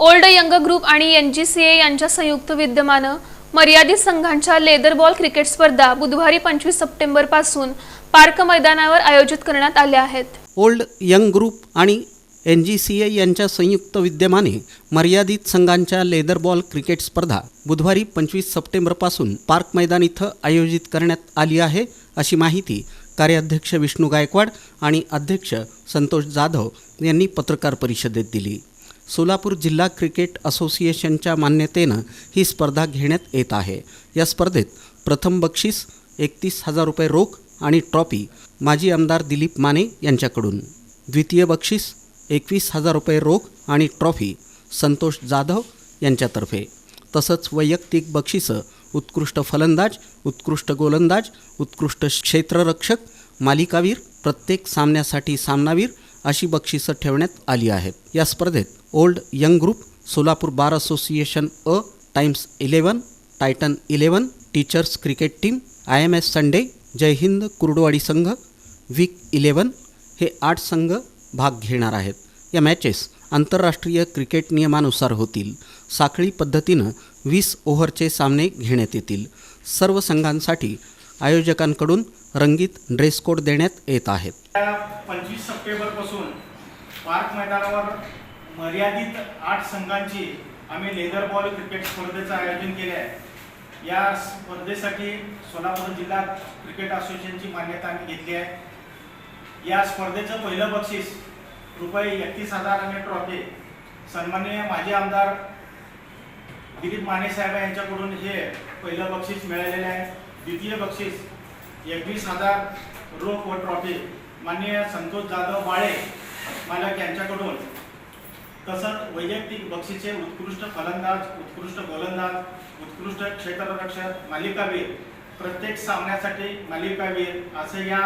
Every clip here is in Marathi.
ओल्ड यंग ग्रुप आणि एन जी सी ए यांच्या संयुक्त विद्यमानं मर्यादित संघांच्या लेदर बॉल क्रिकेट स्पर्धा बुधवारी पंचवीस सप्टेंबरपासून पार्क मैदानावर आयोजित करण्यात आल्या आहेत. ओल्ड यंग ग्रुप आणि एन जी सी ए यांच्या संयुक्त विद्यमाने मर्यादित संघांच्या लेदर बॉल क्रिकेट स्पर्धा बुधवारी पंचवीस सप्टेंबरपासून पार्क मैदान इथं आयोजित करण्यात आली आहे अशी माहिती कार्याध्यक्ष विष्णू गायकवाड आणि अध्यक्ष संतोष जाधव यांनी पत्रकार परिषदेत दिली. सोलापूर जिल्हा क्रिकेट असोसिएशनच्या मान्यतेनं ही स्पर्धा घेण्यात येत आहे. या स्पर्धेत प्रथम बक्षीस एकतीस हजार रुपये रोख आणि ट्रॉफी माजी आमदार दिलीप माने यांच्याकडून. द्वितीय बक्षीस एकवीस हजार रुपये रोख आणि ट्रॉफी संतोष जाधव यांच्यातर्फे. तसंच वैयक्तिक बक्षिसं उत्कृष्ट फलंदाज उत्कृष्ट गोलंदाज उत्कृष्ट क्षेत्ररक्षक मालिकावीर प्रत्येक सामन्यासाठी सामनावीर अशी बक्षिसं ठेवण्यात आली आहेत. या स्पर्धेत old young group Solapur bar association A times eleven titan eleven teachers cricket team I M S Sunday Jai Hind Kurduwadi संघ वीक इलेवन हे आठ संघ भाग घेणार आहेत. या मॅचेस आंतरराष्ट्रीय क्रिकेट नियमानुसार होतील. साखळी पद्धतीनं वीस ओव्हरचे सामने घेण्यात येतील. सर्व संघांसाठी आयोजकांकडून रंगीत ड्रेस कोड देण्यात येत आहेत. पंचवीस सप्टेंबरपासून पार्क मैदानावर मर्यादित आठ संघांची आम्ही लेदर बॉल क्रिकेट स्पर्धेचं आयोजन केले आहे. या स्पर्धेसाठी सोलापूर जिल्हा क्रिकेट असोसिएशनची मान्यता आम्ही घेतली आहे. या स्पर्धेचं पहिलं बक्षीस रुपये एकतीस हजार आणि ट्रॉफी सन्माननीय माजी आमदार दिलीप माने साहेब यांच्याकडून हे पहिलं बक्षीस मिळालेलं आहे. द्वितीय बक्षीस एकवीस हजार रोख व ट्रॉफी माननीय संतोष जाधव बाळे मालक यांच्याकडून तसंच वैयक्तिक बक्षिसे उत्कृष्ट फलंदाज उत्कृष्ट गोलंदाज उत्कृष्ट क्षेत्ररक्षक मालिकावीर प्रत्येक सामन्यासाठी मालिकावीर असे या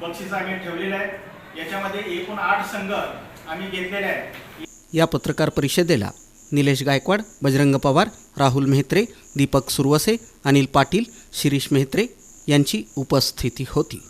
बक्षीस आम्ही ठेवलेलं आहे याच्यामध्ये एकूण आठ संघ आम्ही घेतलेले आहेत. या पत्रकार परिषदेला निलेश गायकवाड बजरंग पवार राहुल मेहत्रे दीपक सुरवसे अनिल पाटील शिरीष मेहत्रे यांची उपस्थिती होती.